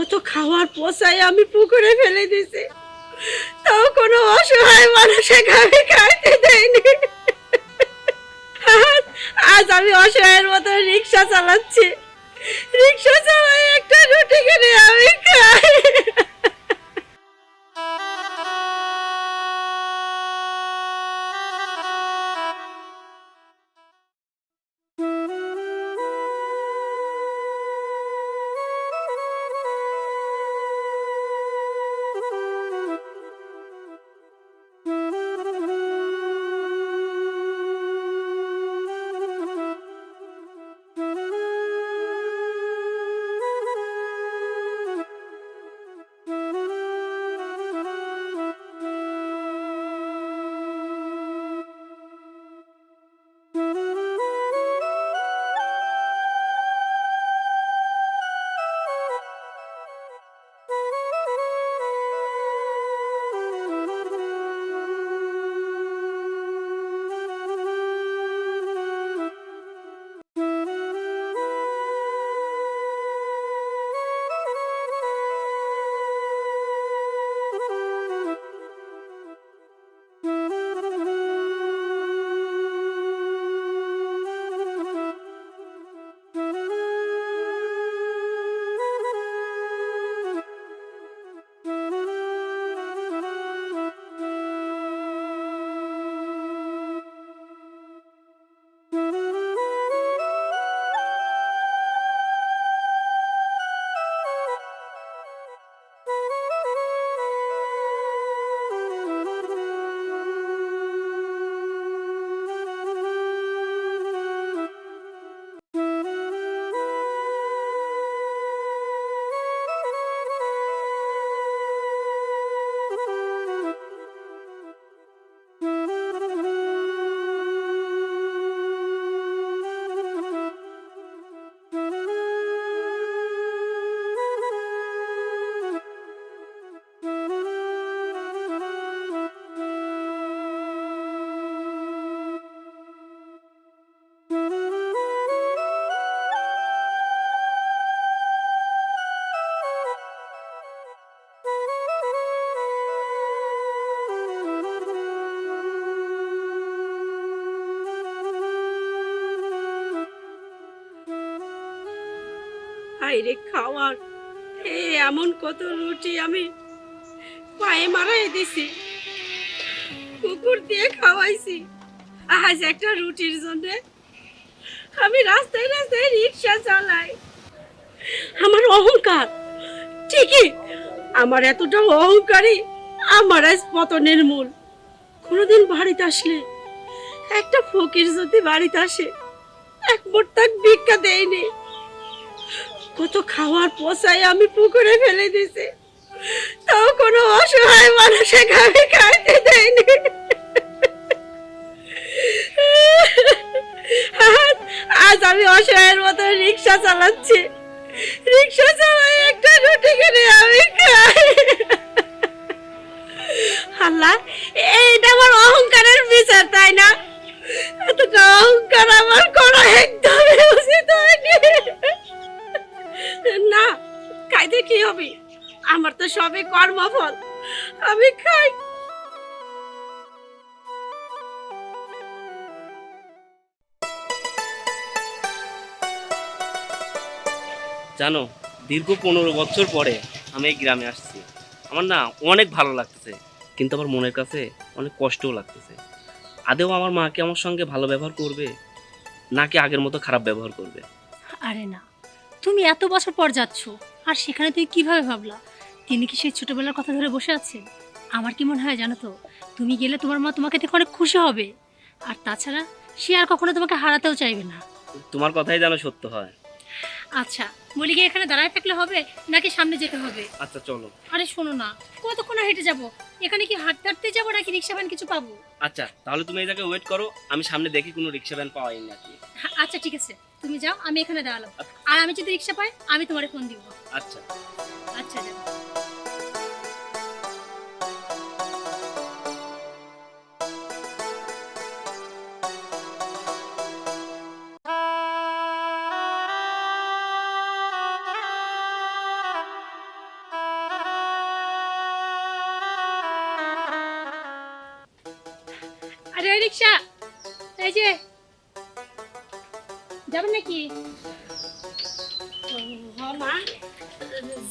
কত খাওয়ার পোষাই আমি পুকুরে ফেলে দিছি। তাও কোনো অসহায় মানুষে খাবে খাইতে দেয়নি। আজ- আমি অসহায়ের মতো রিক্সা চালাচ্ছি। হাইরে খাওয়ার। এমন কত রুটি আমি পায়ে মারাই দিছি। কুকুর দিয়ে খাওয়াইছি। আজ একটা রুটির জন্য আমি রাস্তায় রাস্তায় রিক্সা চালাই। আমার অহংকার, ঠিকই, আমার এতটা অহংকারী আমার আজ পতনের মূল। কোনোদিন বাড়িতে আসলে একটা ফকির যদি বাড়িতে আসে, এক মোট্টাক ভিক্ষা দেয়নি। কত খাওয়ার পোষাই আমি পুকুরে ফেলে দিছি। তাও কোনো অসহায় মানুষে খাবে খাইতে দেয়নি। আজ আমি অসহায়ের মতো রিক্সা চালাচ্ছি। রিক্সা চালাই একটা রুটি কিনে আমি খাই। আল্লাহ, এইটা আমার অহংকারের বিচার, তাই না? এতটা অহংকার আমার করা একদমই কি হবে? আমার তো সবই কর্মফল। আমি খাই। জানো দীর্ঘ পনেরো বছর পরে আমি এই গ্রামে আসছি। আমার না অনেক ভালো লাগতেছে কিন্তু আমার মনের কাছে অনেক কষ্টও লাগতেছে। আদেও আমার মা কি আমার সঙ্গে ভালো ব্যবহার করবে নাকি আগের মতো খারাপ ব্যবহার করবে? আরে না তুমি এত বছর পর যাচ্ছ। আর সেখানে তুই কীভাবে ভাবলা? তিনি কি সেই ছোটবেলার কথা ধরে বসে আছেন? আমার কি মনে হয় জানো তো? তুমি গেলে তোমার মা তোমাকে দেখে অনেক খুশি হবে। আর তাছাড়া সে আর কখনো তোমাকে হারাতেও চাইবে না। তোমার কথাই যেন সত্য হয়। আচ্ছা বলি গিয়ে এখানে দাঁড়ায় থাকলে হবে নাকি সামনে যেতে হবে? আচ্ছা চলো। আরে শোনো না কতক্ষণ আর হেঁটে যাব? এখানে কি হাঁটতে হাঁটতে যাব নাকি রিক্সা ভ্যান কিছু পাবো? আচ্ছা তাহলে তুমি এই জায়গায় ওয়েট করো আমি সামনে দেখি কোনো রিক্সা ভ্যান পাওয়াই নাকি। হ্যাঁ, আচ্ছা ঠিক আছে। তুমি যাও আমি এখানে দাঁড়ালাম। আর আমি যদি রিক্সা পাই আমি তোমারে ফোন দিব। আচ্ছা। আচ্ছা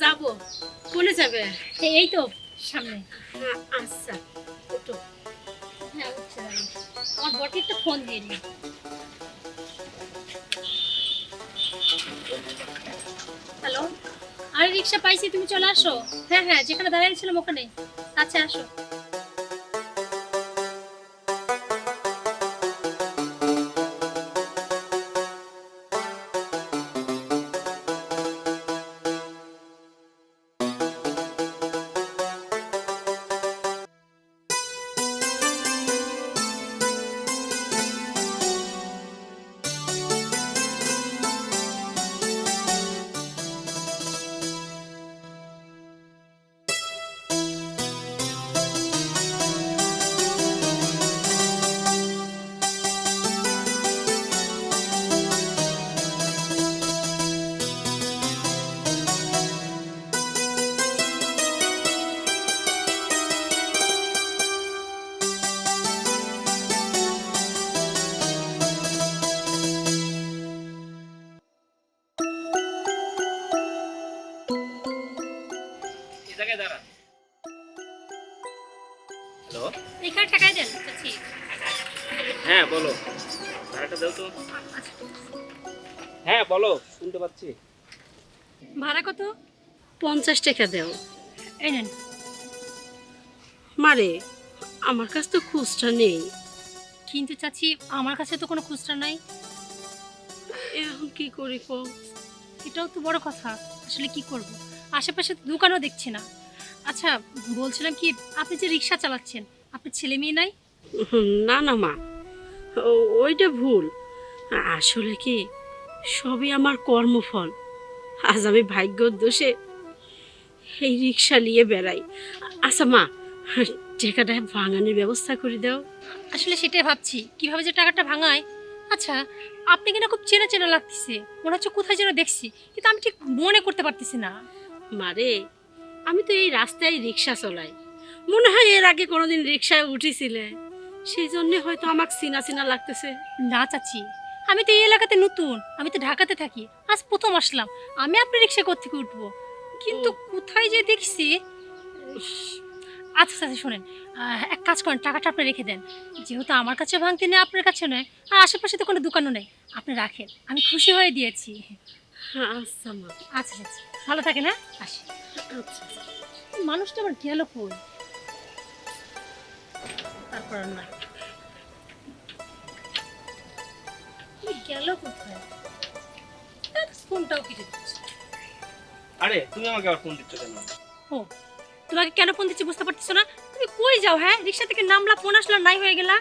যাব কোনে যাবে। এই- তো সামনে। হ্যাঁ, আচ্ছা ওঠো হ্যাঁ আমার বরকে একটা ফোন দিয়ে দিই। হ্যালো আরে রিক্সা পাইছি তুমি চলে আসো। হ্যাঁ হ্যাঁ যেখানে দাঁড়িয়েছিলাম ওখানে। আচ্ছা আসো। পঞ্চাশ টাকা দেও। এই নেন। মারে আমার কাছে তো খুচরা নেই। কিন্তু চাচি আমার কাছে তো কোনো খুচরা নাই। এখন কি করি কো এটাও তো বড় কথা। আসলে কি করব? আশেপাশে তো দোকানও দেখছি না। আচ্ছা বলছিলাম কি আপনি যে রিক্সা চালাচ্ছেন আপনার ছেলে মেয়ে নাই? হুম, না না মা। ওইটা ভুল। আসলে কি সবই আমার কর্মফল। আজ আমি ভাগ্যর দোষে এই রিক্সা নিয়ে বেড়াই। আচ্ছা মা টাকাটা ভাঙানোর ব্যবস্থা করে দাও। আসলে সেটাই ভাবছি কীভাবে যে টাকাটা ভাঙায়? আচ্ছা আপনি কিনা খুব চেনা চেনা লাগতেছে? মনে হচ্ছে কোথায় যেন দেখছি কিন্তু আমি ঠিক মনে করতে পারতেছি না। মারে আমি তো এই রাস্তায় রিক্সা চলাই। মনে হয় এর আগে কোনোদিন রিক্সায় উঠেছিলে। সেই জন্য হয়তো আমাকে চিনা চিনা লাগতেছে। না চাচি আমি তো এই এলাকাতে নতুন আমি তো ঢাকাতে থাকি। আজ প্রথম আসলাম আমি আপনার রিক্সা থেকে উঠবো? কিন্তু কোথায় যে দেখছি আচ্ছা আচ্ছা শোনেন আহ, এক কাজ করেন টাকাটা আপনি রেখে দেন। যেহেতু আমার কাছে ভাঙতে নেই আপনার কাছে নয় আর আশেপাশে তো কোনো দোকানও নেই আপনি রাখেন আমি খুশি হয়ে দিয়েছি। আচ্ছা মা। আচ্ছা আচ্ছা ভালো থাকে না আসি। আচ্ছা মানুষটা আবার গেল কই? তারপর না। গেল কোথায়? ফোনটাও কেটে দিচ্ছে। আরে তুমি আমাকে আবার ফোন দিচ্ছ কেন? ও তোমাকে কেন ফোন দিচ্ছি বুঝতে পারতেছো না? তুমি কই যাও হ্যাঁ? রিক্সা থেকে নামলা ফোন আসলো নাই হয়ে গেলা।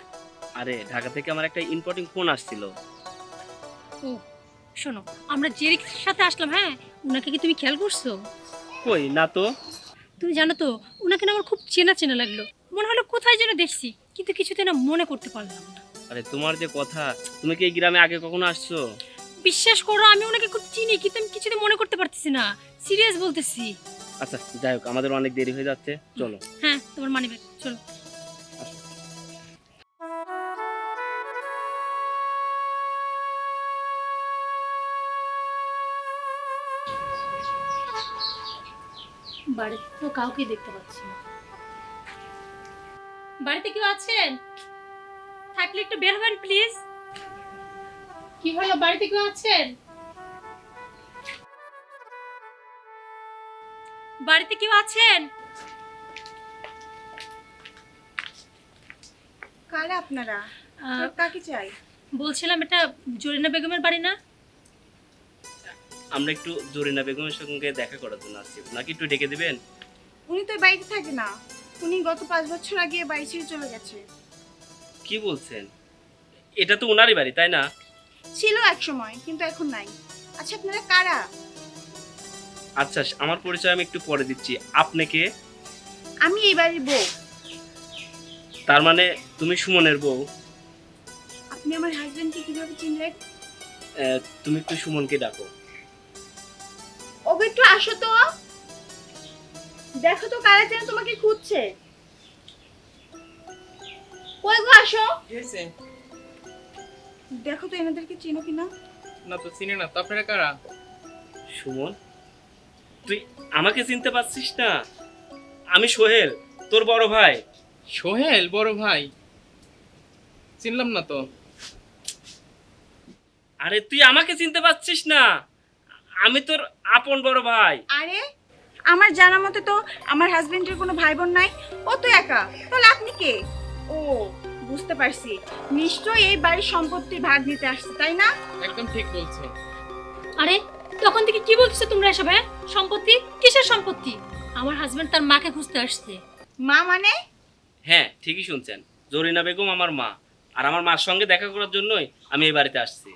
আরে ঢাকা থেকে আমার একটা ইম্পর্টেন্ট ফোন আসছিল। ও শোনো আমরা যে রিক্সার সাথে আসলাম হ্যাঁ? ওনাকে কি তুমি খেয়াল করছ? কই না তো। তুমি জানো তো ওনাকে না আমার খুব চেনা চেনা লাগল। মনে হলো কোথায় যেন দেখছি কিন্তু কিছুতে না মনে করতে পারলাম না। আরে তোমার যে কথা তুমি কি এই গ্রামে আগে কখনো আসছো? বিশ্বাস করো আমি ওনাকে খুব চিনি কিন্তু আমি কিছুতে মনে করতে পারতেছি না। সিরিয়াস বলতেছি। আচ্ছা যাই হোক আমাদের অনেক দেরি হয়ে যাচ্ছে। চলো। হ্যাঁ তোমার মানি ব্যাগ চলো। বাড়িতে তো কাউকে দেখতে পাচ্ছি না। বাড়িতে কেউ আছেন? থাকলে একটু বের হবেন প্লিজ কি হলো বাড়িতে কেউ আছেন? বাড়িতে কেউ আছেন? কারা আপনারা? কাকে চাই? বলছিলাম এটা জরিনা বেগমের বাড়ি না? আমরা একটু জরিনা বেগমের সঙ্গে দেখা করার জন্য আসছি। নাকি একটু ডেকে দিবেন? উনি তো বাড়িতে থাকে না। উনি গত পাঁচ বছর আগে বাড়ি ছেড়ে চলে গেছে। কি বলছেন? এটা তো ওনারই বাড়ি তাই না? ছিল এক সময় কিন্তু এখন নাই। আচ্ছা আপনারা কারা? আচ্ছা আমার পরিচয় আমি একটু পরে দিচ্ছি। আপনাকে আমি এই বাড়ির বউ। তার মানে তুমি সুমনের বউ? আপনি আমার হাজবেন্ডকে কীভাবে চিনলেন? আহ, তুমি একটু সুমনকে ডাকো। ওকে একটু আসো তো। দেখো তো কারা যেন তোমাকে খুঁজছে। কই গো আসো। কি হয়েছে। দেখো তো এনাদেরকে চিনো কিনা। না তো চিনি না তো আপনারা কারা? সুমন? তুই আমাকে চিনতে পারছিস না? আমি সোহেল তোর বড় ভাই। সোহেল বড় ভাই? চিনলাম না তো। আরে তুই আমাকে চিনতে পারছিস না? আমি তোর আপন বড় ভাই। আরে আমার জানা মতে তো আমার হাজবেন্ডের কোনো ভাই বোন নাই। ও তো একা। তাহলে আপনি কে? ও বুঝতে পারছি। নিশ্চয়ই এই বাড়ির সম্পত্তির ভাগ নিতে আসছে তাই না? একদম ঠিক বলছে। আরে তখন থেকে কি বলতেছো তোমরা এসব হ্যাঁ? সম্পত্তি? কিসের সম্পত্তি? আমার হাজবেন্ড তার মাকে খুঁজতে আসছে। মা মানে? হ্যাঁ ঠিকই শুনছেন। জরিনা বেগম আমার মা। আর আমার মার সঙ্গে দেখা করার জন্যই আমি এই বাড়িতে আসছি।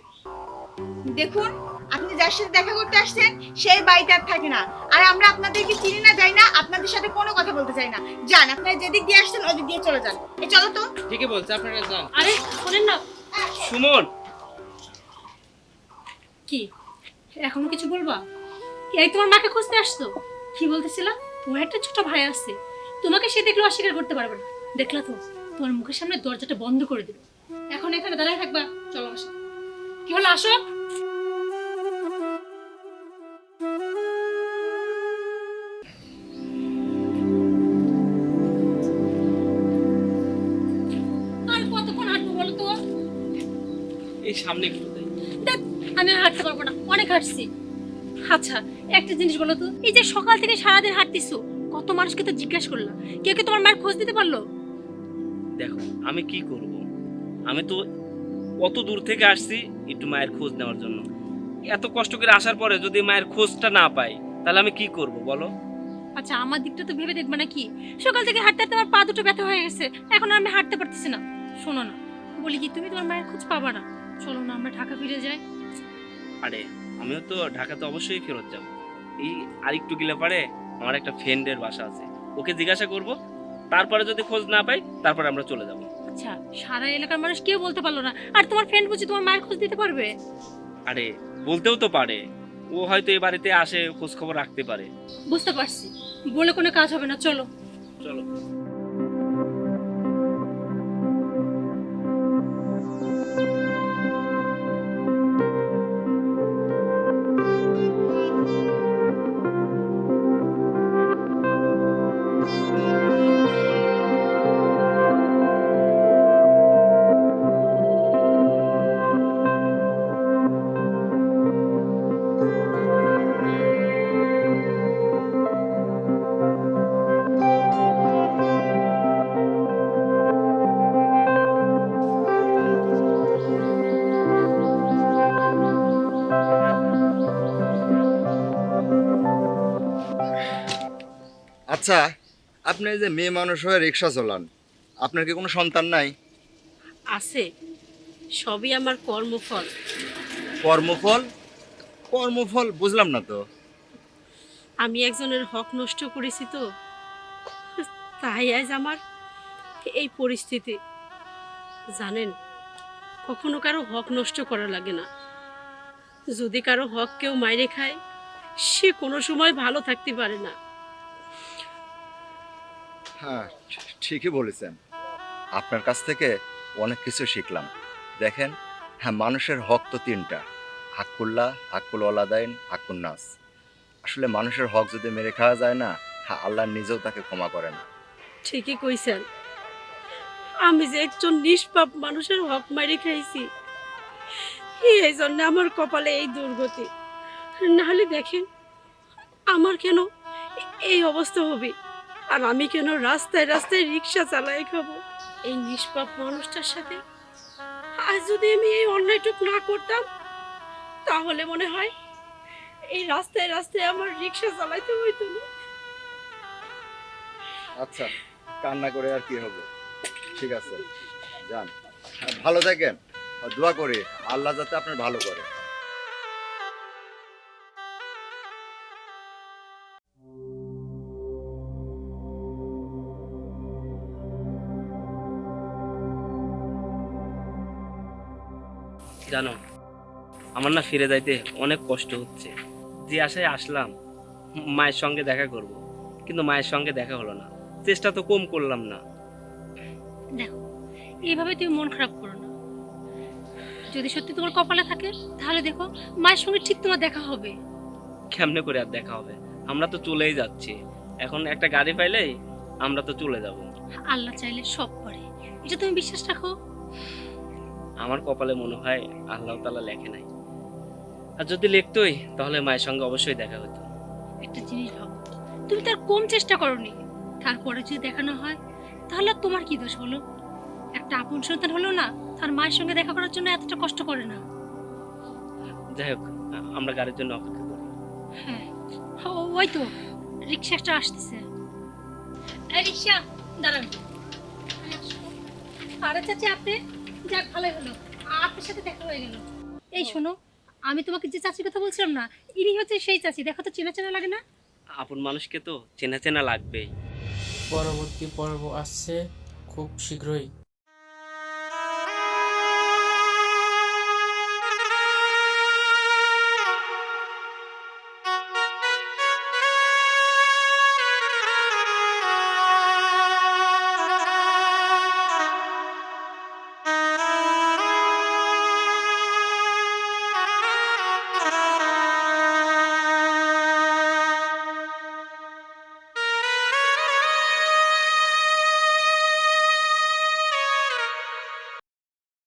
দেখুন আপনি যার সাথে দেখা করতে আসছেন সেই বাড়িতে আর থাকে না। আর আমরা আপনাদেরকে চিনি না যাই না আপনাদের সাথে কোনো কথা বলতে চাই না। যান আপনারা যেদিক দিয়ে আসছেন ওদিক দিয়ে চলে যান। এই চলো তো। ঠিকই বলছে আপনারা যান। আরে শোনেন না। সুমন! কি? এখনও কিছু বলবা? এই তোমার মাকে খুঁজতে আসতো কি বলতেছিলা? তোমার একটা ছোট ভাই আছে। তোমাকে সে দেখলে অস্বীকার করতে পারবে না। দেখলা তো তোমার মুখের সামনে দরজাটা বন্ধ করে দিল। এখন এখানে দাঁড়ায় থাকবা। চলো আসো কি হলো আসো? আর কতক্ষণ হাঁটবো বলো তো? এই সামনে আমি আর হাঁটতে পারব না। অনেক হাঁটছি। আচ্ছা একটা জিনিস বলো তো এই যে সকাল থেকে সারাদিন হাঁটতিছো কত মানুষকে তো জিজ্ঞাসা করলাম। কেউ কি তোমার মায়ের খোঁজ দিতে পারল? দেখো আমি কি করব? আমি তো অত দূর থেকে আসছি একটু মায়ের খোঁজ নেওয়ার জন্য। এত কষ্ট করে আসার পরে যদি মায়ের খোঁজটা না পাই তাহলে আমি কি করব বলো? আচ্ছা আমার দিকটা তো ভেবে দেখবে না কি সকাল থেকে হাঁটতে হাঁটতে আমার পা দুটো ব্যথা হয়ে গেছে। এখন আর আমি হাঁটতে পারতেছি না। শোনো না বলি কি তুমি তোমার মায়ের খোঁজ পাবা না। চলো না আমরা ঢাকা ফিরে যাই। আরে আমিও তো ঢাকাতে অবশ্যই ফেরত যাব। এই আরেকটু গিলে পারে আমার একটা ফ্রেন্ডের বাসা আছে। ওকে জিজ্ঞাসা করব তারপরে যদি খোঁজ না পাই তারপরে আমরা চলে যাব। আচ্ছা সারা এলাকার মানুষ কেউ বলতে পারল না। আর তোমার ফ্রেন্ড বুঝি তোমার মায়ের খোঁজ দিতে পারবে? আরে বলতেও তো পারে। ও হয়তো এই বাড়িতে আসে খোঁজ খবর রাখতে পারে। বুঝতে পারছি। বলে কোনো কাজ হবে না চলো। চলো। আচ্ছা আপনি যে মেয়ে মানুষ হয়ে রিক্সা চলান আপনার কি কোনো সন্তান নাই? আছে সবই আমার কর্মফল। কর্মফল? কর্মফল বুঝলাম না তো। আমি একজনের হক নষ্ট করেছি তো। তাই আজ আমার এই পরিস্থিতি। জানেন কখনো কারও হক নষ্ট করা লাগে না। যদি কারও হক কেউ মাইরে খায় সে কোনো সময় ভালো থাকতে পারে না। হ্যাঁ ঠিকই বলেছেন। আপনার কাছ থেকে অনেক কিছু শিখলাম। দেখেন হ্যাঁ মানুষের হক তো তিনটা। হাক্কুল্লাহ, হাক্কুল ওলাদাইন হাক্কুন নাস। আসলে মানুষের হক যদি মেরে খাওয়া যায় না হ্যাঁ আল্লাহ নিজেও তাকে ক্ষমা করে না ঠিকই কইছেন। আমি যে একজন নিষ্পাপ মানুষের হক মারি খাইছি এই জন্য আমার কপালে এই দুর্গতি। নাহলে দেখেন, আমার কেন এই অবস্থা হবে? আর আমি কেন রাস্তায় রাস্তায় রিক্সা চালাই খাব? এই নিষ্পাপ মানুষটার সাথে আজ যদি আমি এই অন্যায়টুক না করতাম, তাহলে মনে হয় এই রাস্তায় রাস্তায় আমার রিক্সা চালাইতে হইতো না। আচ্ছা কান্না করে আর কি হবে? ঠিক আছে, যান। ভালো থাকেন। দোয়া করি, আল্লাহ যাতে আপনার ভালো করে। জানো আমার না ফিরে যাইতে অনেক কষ্ট হচ্ছে। যে আশায় আসলাম মায়ের সঙ্গে দেখা করব কিন্তু মায়ের সঙ্গে দেখা হলো না। চেষ্টা তো কম করলাম না। দেখো এইভাবে তুমি মন খারাপ করো না। যদি সত্যি তোমার কপালে থাকে তাহলে দেখো মায়ের সঙ্গে ঠিক তোমার দেখা হবে। কেমনে করে আর দেখা হবে? আমরা তো চলেই যাচ্ছি। এখন একটা গাড়ি পাইলেই আমরা তো চলে যাব। আল্লাহ চাইলে সব করে। এটা তুমি বিশ্বাস রাখো? আমার কপালে মনে হয় আল্লাহ তালা লেখে নাই। আর যদি লিখতোই তাহলে মায়ের সঙ্গে অবশ্যই দেখা হতো। একটা জিনিস ভাবো তুমি তার কম চেষ্টা করনি? তারপরে যদি দেখানো হয় তাহলে তোমার কি দোষ বলো? একটা আপন সন্তান হলো না তার মায়ের সঙ্গে দেখা করার জন্য এতটা কষ্ট করে না। যাই হোক আমরা গাড়ির জন্য অপেক্ষা করি। হ্যাঁ ওই তো রিক্সা একটা আসতেছে। রিক্সা দাঁড়ান। আরে চাচি আপনি? যাক ভালোই হলো। আপনার সাথে দেখা হয়ে গেল। এই শোনো আমি তোমাকে যে চাচির কথা বলছিলাম না ইনি হচ্ছে সেই চাচি। দেখো তো চেনা চেনা লাগে না? আপন মানুষকে তো চেনা চেনা লাগবেই। পরবর্তী পর্ব আসছে খুব শীঘ্রই।